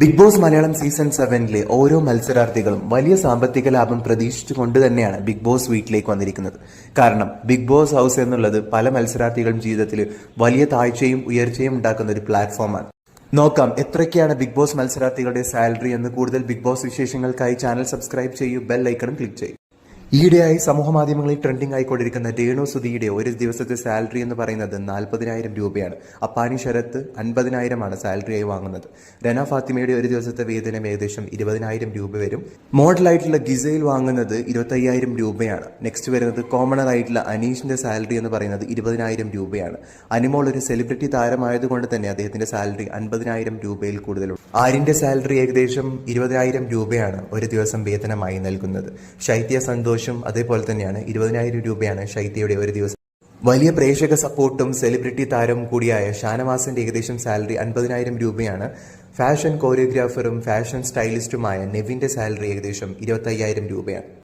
Big boss Malayalam season സെവനിലെ ഓരോ മത്സരാർത്ഥികളും വലിയ സാമ്പത്തിക ലാഭം പ്രതീക്ഷിച്ചുകൊണ്ട് തന്നെയാണ് ബിഗ് ബോസ് വീട്ടിലേക്ക് വന്നിരിക്കുന്നത്. കാരണം ബിഗ് ബോസ് ഹൗസ് എന്നുള്ളത് പല മത്സരാർത്ഥികളും ജീവിതത്തിൽ വലിയ താഴ്ചയും ഉയർച്ചയും ഉണ്ടാക്കുന്ന ഒരു പ്ലാറ്റ്ഫോമാണ്. നോക്കാം എത്രയൊക്കെയാണ് ബിഗ് ബോസ് മത്സരാർത്ഥികളുടെ സാലറി എന്ന് കൂടുതൽ ബിഗ് ബോസ് വിശേഷങ്ങൾക്കായി ചാനൽ സബ്സ്ക്രൈബ് ചെയ്യൂ ബെൽ ഐക്കണും ക്ലിക്ക് ചെയ്യും. ഈയിടെയായി സമൂഹ മാധ്യമങ്ങളിൽ ട്രെൻഡിംഗ് ആയിക്കൊണ്ടിരിക്കുന്ന രേണു സുധിയുടെ ഒരു ദിവസത്തെ സാലറി എന്ന് പറയുന്നത് നാൽപ്പതിനായിരം രൂപയാണ്. അപ്പാനി ശരത്ത് അൻപതിനായിരമാണ് സാലറിയായി വാങ്ങുന്നത്. രന ഫാത്തിമയുടെ ഒരു ദിവസത്തെ വേതനം ഏകദേശം ഇരുപതിനായിരം രൂപ വരും. മോഡലായിട്ടുള്ള ഗിസയിൽ വാങ്ങുന്നത് ഇരുപത്തയ്യായിരം രൂപയാണ്. നെക്സ്റ്റ് വരുന്നത് കോമണർ ആയിട്ടുള്ള അനീഷിന്റെ സാലറി എന്ന് പറയുന്നത് ഇരുപതിനായിരം രൂപയാണ്. അനിമോൾ ഒരു സെലിബ്രിറ്റി താരമായതുകൊണ്ട് തന്നെ അദ്ദേഹത്തിന്റെ സാലറി അൻപതിനായിരം രൂപയിൽ കൂടുതലുണ്ട്. ആര്യന്റെ സാലറി ഏകദേശം ഇരുപതിനായിരം രൂപയാണ് ഒരു ദിവസം വേതനമായി നൽകുന്നത്. ശൈത്യ സന്തോഷും അതേപോലെ തന്നെയാണ് ഇരുപതിനായിരം രൂപയാണ് ശൈത്യയുടെ ഒരു ദിവസം. വലിയ പ്രേക്ഷക സപ്പോർട്ടും സെലിബ്രിറ്റി താരം കൂടിയായ ഷാനവാസിന്റെ ഏകദേശം സാലറി അൻപതിനായിരം രൂപയാണ്. ഫാഷൻ കോറിയോഗ്രാഫറും ഫാഷൻ സ്റ്റൈലിസ്റ്റുമായ നെവിന്റെ സാലറി ഏകദേശം ഇരുപത്തയ്യായിരം രൂപയാണ്.